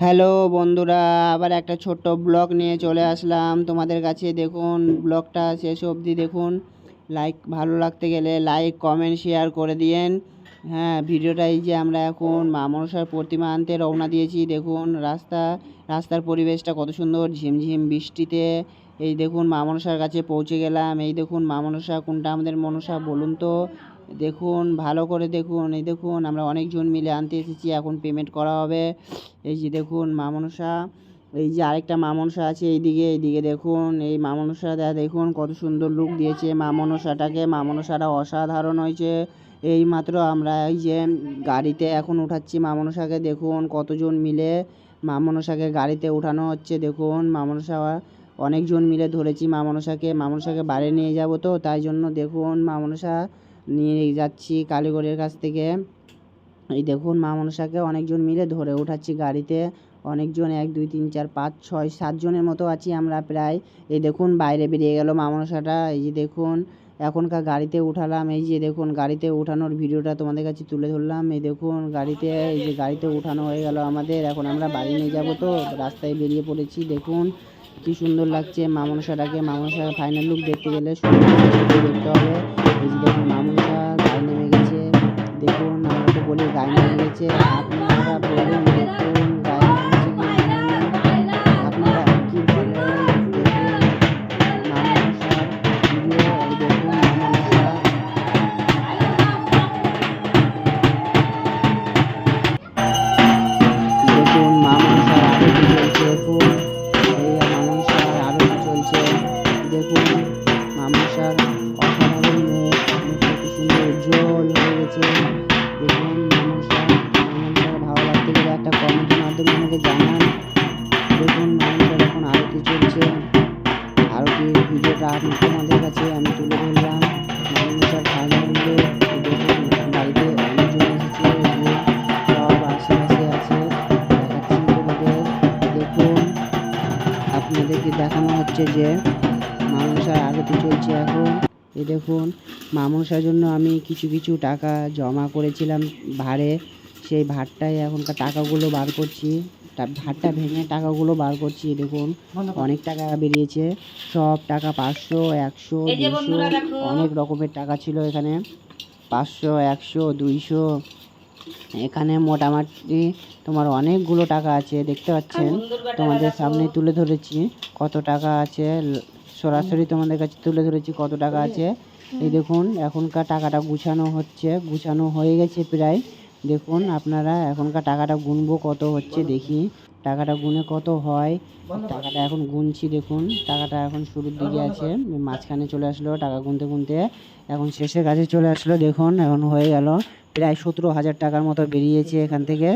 Hello বন্ধুরা, আবার একটা ছোট্ট ব্লগ নিয়ে চলে আসলাম। তোমাদের কাছে দেখুন, ব্লগটা শেষ অবধি দেখুন। লাইক ভালো লাগতে গেলে লাইক, কমেন্ট শেয়ার করে দিয়েন। হ্যাঁ ভিডিওটা এই যে আমরা এখন মা মনসার প্রতিমা আনতে রওনা দিয়েছি। দেখুন, রাস্তা, রাস্তার পরিবেশটা কত সুন্দর, ঝিমঝিম বৃষ্টিতে। এই দেখুন, মা মনসার কাছে পৌঁছে গেলাম। এই দেখুন, মা মনসা, কোনটা আমাদের মনসা বলুন তো? দেখুন, ভালো করে দেখুন, এই দেখুন, আমরা অনেকজন মিলে আনতে এসেছি। এখন পেমেন্ট করা হবে। এই যে দেখুন, মা মনসা। এই যে আরেকটা মা মনসা আছে এইদিকে এইদিকে দেখুন, এই মা মনসাটা দেখুন কত সুন্দর লুক দিয়েছে মা মনসাটাকে মা মনসাটা অসাধারণ হয়েছে। এই মাত্র আমরা এই যে গাড়িতে এখন উঠাচ্ছি মা মনসাকে দেখুন কতজন মিলে মা মনসাকে গাড়িতে উঠানো হচ্ছে। দেখুন মা মনসা অনেকজন মিলে ধরেছি মা মনসাকে মা মনসাকে বাড়ি নিয়ে যাব তো, তাই জন্য দেখুন মা মনসা নিয়ে যাচ্ছি কালীগড়ের কাছ থেকে। এই দেখুন মা মনসাকে অনেকজন মিলে ধরে উঠাচ্ছি গাড়িতে। অনেকজন এক, দুই, তিন, চার, পাঁচ, ছয় সাতজনের মতো আছি আমরা প্রায়। এই দেখুন, বাইরে বেরিয়ে গেল মা মনসাটা এই যে দেখুন, এখনকার গাড়িতে উঠালাম। এই যে দেখুন, গাড়িতে উঠানোর ভিডিওটা তোমাদের কাছে তুলে ধরলাম। এই দেখুন, গাড়িতে, এই যে গাড়িতে উঠানো হয়ে গেল আমাদের। এখন আমরা বাড়ি নিয়ে যাব তো, রাস্তায় বেরিয়ে পড়েছি। দেখুন, কি সুন্দর লাগছে মা মনসাটাকে মা মনসার ফাইনাল লুক দেখতে গেলে দেখতে হবে। এই যে দেখুন মা উজ্জ্বল হয়ে গেছে দেখুন মা মনসা ভালো লাগতে গেলে একটা কমেন্টের মাধ্যমে আমাকে জানান। দেখুন মা মনসার এখন আরতি চলছে আরতির ভিডিওটা আমি তোমাদের কাছে আমি তুলে ধরলাম। বাড়িতে অনেকজন সব আশেপাশে আছে আপনাদেরকে দেখানো হচ্ছে যে মামনসার আরতি চলছে এখন। এই দেখুন মামসার জন্য আমি কিছু কিছু টাকা জমা করেছিলাম ভাড়ে। সেই ভাড়টাই এখনকার টাকাগুলো বার করছি। ভাড়টা ভেঙে টাকাগুলো বার করছি দেখুন অনেক টাকা বেরিয়েছে। সব টাকা পাঁচশো একশো দুশো অনেক রকমের টাকা ছিল এখানে। পাঁচশো একশো দুইশো এখানে মোটামুটি তোমার অনেকগুলো টাকা আছে, দেখতে পাচ্ছেন? তোমাদের সামনে তুলে ধরেছি কত টাকা আছে, সরাসরি তোমাদের কাছে তুলে ধরেছি কত টাকা আছে। এই দেখুন, এখনকার টাকাটা গুছানো হচ্ছে, গুছানো হয়ে গেছে প্রায়। দেখুন, আপনারা এখনকার টাকাটা গুনবো কত হচ্ছে দেখি। টাকাটা গুনে কত হয়? টাকাটা এখন গুনছি, দেখুন, টাকাটা এখন শুরুর দিকে আছে। মাঝখানে চলে আসলো টাকা গুনতে গুনতে, এখন শেষের কাছে চলে আসলো, দেখুন, এখন হয়ে গেল। প্রায় সতেরো হাজার টাকার মতো বেরিয়েছে এখান থেকে।